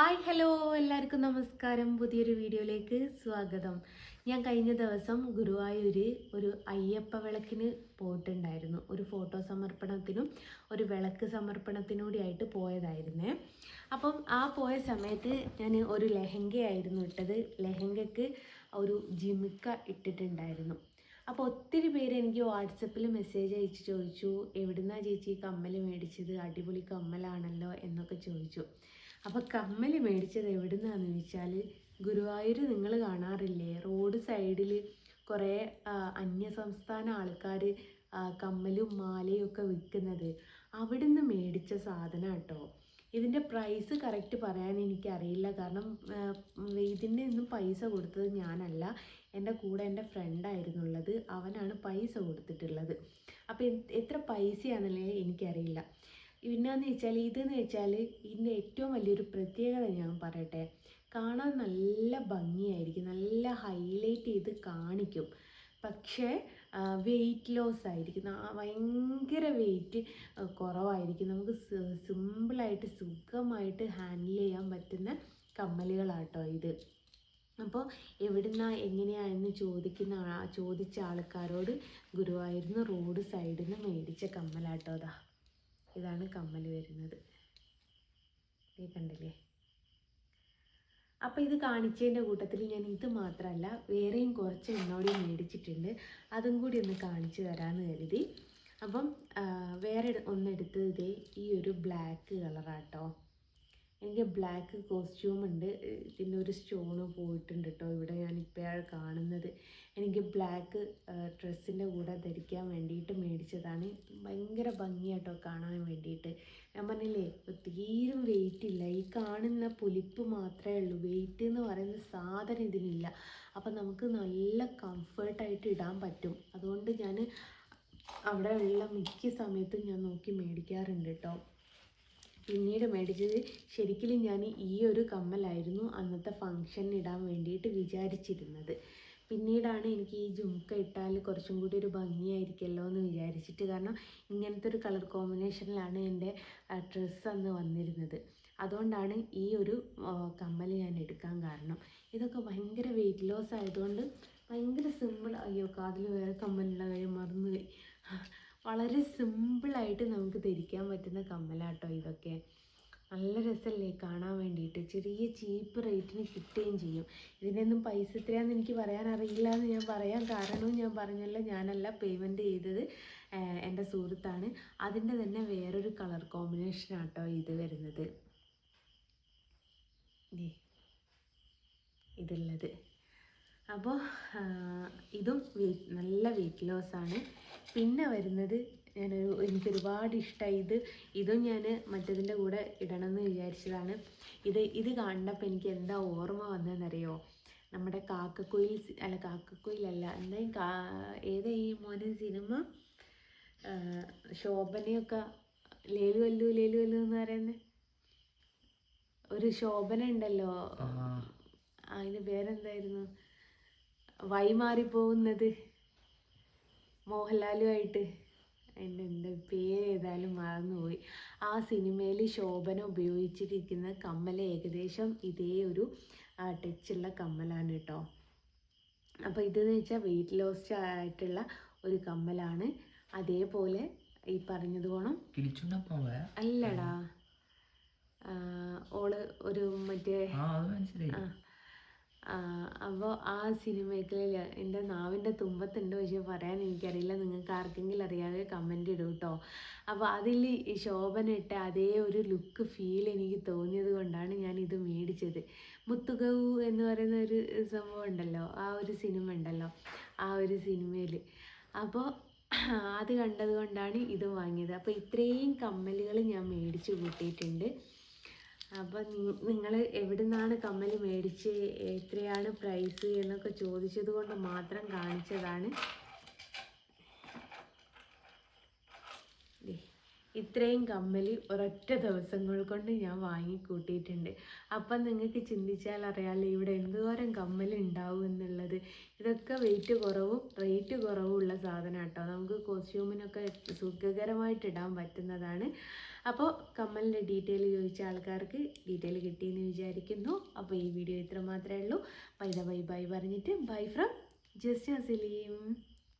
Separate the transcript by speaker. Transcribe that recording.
Speaker 1: Hi hello എല്ലാവർക്കും നമസ്കാരം. പുതിയൊരു വീഡിയോയിലേക്ക് സ്വാഗതം. ഞാൻ കഴിഞ്ഞ ദിവസം ഗുരുവായൂര് ഒരു അയ്യപ്പ വിളക്കിന് പോയിട്ടുണ്ടായിരുന്നു. ഒരു ഫോട്ടോ സമർപ്പണത്തിനും ഒരു വിളക്ക് സമർപ്പണത്തിനൂടിയായിട്ട് പോയതായിരുന്നേ. അപ്പം ആ പോയ സമയത്ത് ഞാൻ ഒരു ലെഹങ്കയായിരുന്നു ഇട്ടത്. ലെഹങ്കയ്ക്ക് ഒരു ജിമിക്ക ഇട്ടിട്ടുണ്ടായിരുന്നു. അപ്പോൾ ഒത്തിരി പേര് എനിക്ക് വാട്സപ്പിൽ മെസ്സേജ് അയച്ച് ചോദിച്ചു എവിടുന്നാ ചേച്ചി കമ്മൽ മേടിച്ചത്? അടിപൊളി കമ്മലാണല്ലോ? എന്നൊക്കെ ചോദിച്ചു. അപ്പോൾ കമ്മൽ മേടിച്ചത് എവിടുന്നാന്ന് ചോദിച്ചാൽ ഗുരുവായൂർ നിങ്ങൾ കാണാറില്ലേ? റോഡ് സൈഡിൽ കുറേ അന്യസംസ്ഥാന ആൾക്കാർ കമ്മലും മാലയും ഒക്കെ വിൽക്കുന്നത് അവിടുന്ന് മേടിച്ച സാധനം കേട്ടോ ഇതിന്റെ പ്രൈസ് കറക്റ്റ് പറയാൻ എനിക്കറിയില്ല. കാരണം ഇതിന്റെ ഒന്നും പൈസ കൊടുത്തത് ഞാനല്ല. എന്റെ കൂടെ എന്റെ ഫ്രണ്ടായിരുന്നു ഉള്ളത് അവനാണ് പൈസ കൊടുത്തിട്ടുള്ളത്. അപ്പോൾ എത്ര പൈസയാണെന്നുള്ളത് എനിക്കറിയില്ല. പിന്നെന്ന് വെച്ചാൽ ഇതെന്ന് വെച്ചാൽ ഇതിന്റെ ഏറ്റവും വലിയൊരു പ്രത്യേകത ഞാൻ പറയട്ടെ. കാണാൻ നല്ല ഭംഗിയായിരിക്കും. നല്ല ഹൈലൈറ്റ് ചെയ്ത് കാണിക്കും. പക്ഷേ വെയിറ്റ് ലോസ് ആയിരിക്കും. ഭയങ്കര വെയിറ്റ് കുറവായിരിക്കും. നമുക്ക് സിമ്പിളായിട്ട് സുഖമായിട്ട് ഹാൻഡിൽ ചെയ്യാൻ പറ്റുന്ന കമ്മലുകളാട്ടോ ഇത്. അപ്പോൾ എവിടുന്ന എങ്ങനെയാണെന്ന് ചോദിക്കുന്ന ചോദിച്ച ആൾക്കാരോട് ഗുരുവായൂരിന്ന് റോഡ് സൈഡിൽ നിന്ന് മേടിച്ച കമ്മലാട്ടോ അതാ ഇതാണ് കമ്മൽ വരുന്നത്. ഈ കണ്ടില്ലേ? അപ്പോൾ ഇത് കാണിച്ചതിന്റെ കൂട്ടത്തിൽ ഞാൻ ഇത് മാത്രമല്ല വേറെയും കുറച്ച് എന്നോട് മേടിച്ചിട്ടുണ്ട്. അതും കൂടി ഒന്ന് കാണിച്ചു തരാമെന്ന് കരുതി. അപ്പം വേറെ ഒന്നെടുത്തത് ഈ ഒരു ബ്ലാക്ക് കളറാട്ടോ. എനിക്ക് ബ്ലാക്ക് കോസ്റ്റ്യൂം ഉണ്ട്. പിന്നെ ഒരു സ്റ്റോണ് പോയിട്ടുണ്ട് കേട്ടോ ഇവിടെ ഞാൻ ഇപ്പോഴാണ് കാണുന്നത്. എനിക്ക് ബ്ലാക്ക് ഡ്രസ്സിന്റെ കൂടെ ധരിക്കാൻ വേണ്ടിയിട്ട് മേടിച്ചതാണ്. ഭയങ്കര ഭംഗിയാട്ടോ കാണാൻ വേണ്ടിയിട്ട്. ഞാൻ പറഞ്ഞില്ലേ തീരും വെയിറ്റ് ഇല്ല. ഈ കാണുന്ന പുലിപ്പ് മാത്രമേ ഉള്ളൂ. വെയിറ്റ് എന്ന് പറയുന്ന സാധനം ഇതിനില്ല. അപ്പം നമുക്ക് നല്ല കംഫർട്ടായിട്ട് ഇടാൻ പറ്റും. അതുകൊണ്ട് ഞാൻ അവിടെയുള്ള മിക്ക സമയത്തും ഞാൻ നോക്കി മേടിക്കാറുണ്ട് കേട്ടോ പിന്നീട് മേടിച്ചത് ശരിക്കും ഞാൻ ഈ ഒരു കമ്മലായിരുന്നു അന്നത്തെ ഫങ്ഷന് ഇടാൻ വേണ്ടിയിട്ട് വിചാരിച്ചിരുന്നത്. പിന്നീടാണ് എനിക്ക് ഈ ജുംക്ക ഇട്ടാൽ കുറച്ചും കൂടി ഒരു ഭംഗിയായിരിക്കുമല്ലോ എന്ന് വിചാരിച്ചിട്ട് കാരണം ഇങ്ങനത്തെ ഒരു കളർ കോമ്പിനേഷനിലാണ് എന്റെ ഡ്രസ്സ് അന്ന് വന്നിരുന്നത്. അതുകൊണ്ടാണ് ഈ ഒരു കമ്മൽ ഞാൻ എടുക്കാൻ കാരണം. ഇതൊക്കെ ഭയങ്കര വെയിറ്റ് ലോസ് ആയതുകൊണ്ട് ഭയങ്കര സിമ്പിൾ അയ്യോ കാതിൽ വേറെ കമ്മലുള്ള കാര്യം മറന്നുപോയി. വളരെ സിമ്പിളായിട്ട് നമുക്ക് ധരിക്കാൻ പറ്റുന്ന കമ്മലാട്ടോ ഇതൊക്കെ. നല്ല രസമല്ലേ കാണാൻ വേണ്ടിയിട്ട്. ചെറിയ ചീപ്പ് റേറ്റിന് കിട്ടുകയും ചെയ്യും. ഇതിനൊന്നും പൈസ എത്രയാണെന്ന് എനിക്ക് പറയാൻ അറിയില്ല എന്ന് ഞാൻ പറയാൻ കാരണവും ഞാൻ പറഞ്ഞല്ലോ ഞാനല്ല പേയ്മെന്റ് ചെയ്തത് എന്റെ സുഹൃത്താണ്. അതിന്റെ തന്നെ വേറൊരു കളർ കോമ്പിനേഷനാട്ടോ ഇത് വരുന്നത്. ഇതുള്ളത്. അപ്പോൾ ഇതും വെയിറ്റ് നല്ല വെയിറ്റ് ലോസാണ് ആണ്. പിന്നെ വരുന്നത് ഞാനൊരു എനിക്ക് ഒരുപാട് ഇഷ്ടമായി ഇത് ഇതും ഞാൻ മറ്റതിന്റെ കൂടെ ഇടണമെന്ന് വിചാരിച്ചതാണ്. ഇത് ഇത് കണ്ടപ്പോൾ എനിക്ക് എന്താ ഓർമ്മ വന്നതെന്നറിയോ? നമ്മുടെ കാക്കക്കുയിൽ അല്ല കാക്കക്കുയിലല്ല എന്താ കാ ഏതാ ഈ മോനെ സിനിമ? ശോഭനയൊക്കെ ലേലു വല്ലു ലേലു വല്ലു എന്ന് പറയുന്നത് ഒരു ശോഭന ഉണ്ടല്ലോ. അതിന് പേരെന്തായിരുന്നു? വഴിമാറി പോകുന്നത് മോഹൻലാലുമായിട്ട്. അതിന്റെ എന്താ പേര് ഏതായാലും മറന്നുപോയി. ആ സിനിമയിൽ ശോഭന ഉപയോഗിച്ചിരിക്കുന്ന കമ്മൽ ഏകദേശം ഇതേ ഒരു ടച്ചുള്ള കമ്മലാണ് കേട്ടോ അപ്പോൾ ഇതെന്ന് വെച്ചാൽ വെയിറ്റ് ലോസ് ആയിട്ടുള്ള ഒരു കമ്മലാണ്. അതേപോലെ ഈ പറഞ്ഞത് പോണം. അല്ലടാ. ഓൾ ഒരു മറ്റേ
Speaker 2: ആ
Speaker 1: അപ്പോൾ ആ സിനിമയ്ക്കിൽ എന്റെ നാവിന്റെ തുമ്പത്തുണ്ട്. പക്ഷേ പറയാൻ എനിക്കറിയില്ല. നിങ്ങൾക്ക് ആർക്കെങ്കിലും അറിയാതെ കമന്റ് ഇടും കേട്ടോ അപ്പോൾ അതിൽ ശോഭന ഇട്ട അതേ ഒരു ലുക്ക് ഫീൽ എനിക്ക് തോന്നിയത് കൊണ്ടാണ് ഞാൻ ഇത് മേടിച്ചത്. മുത്തുകവു എന്ന് പറയുന്ന ഒരു സംഭവം ഉണ്ടല്ലോ. ആ ഒരു സിനിമ ഉണ്ടല്ലോ. ആ ഒരു സിനിമയിൽ അപ്പോൾ അത് കണ്ടത് കൊണ്ടാണ് ഇത് വാങ്ങിയത്. അപ്പോൾ ഇത്രയും കമ്മലുകൾ ഞാൻ മേടിച്ച് കൂട്ടിയിട്ടുണ്ട്. അപ്പം നിങ്ങൾ എവിടെ നിന്നാണ് കമ്മൽ മേടിച്ച്? എത്രയാണ് പ്രൈസ് എന്നൊക്കെ ചോദിച്ചത് കൊണ്ട് മാത്രം കാണിച്ചതാണ്. ഇത്രയും കമ്മൽ ഒരൊറ്റ ദിവസങ്ങൾ കൊണ്ട് ഞാൻ വാങ്ങിക്കൂട്ടിയിട്ടുണ്ട്. അപ്പം നിങ്ങൾക്ക് ചിന്തിച്ചാൽ അറിയാമല്ലോ ഇവിടെ എന്തോരം കമ്മൽ ഉണ്ടാവും എന്നുള്ളത്. ഇതൊക്കെ വെയിറ്റ് കുറവും റേറ്റ് കുറവും ഉള്ള സാധനം കേട്ടോ നമുക്ക് കോസ്റ്റ്യൂമിനൊക്കെ സുഖകരമായിട്ട് ഇടാൻ പറ്റുന്നതാണ്. അപ്പോൾ കമ്മലിന്റെ ഡീറ്റെയിൽ ചോദിച്ച ആൾക്കാർക്ക് ഡീറ്റെയിൽ കിട്ടിയെന്ന് വിചാരിക്കുന്നു. അപ്പോൾ ഈ വീഡിയോ ഇത്ര മാത്രമേ ഉള്ളൂ. ബൈ ബൈ ബൈ പറഞ്ഞിട്ട് ബൈ ഫ്രം ജസ്റ്റ് അസലീം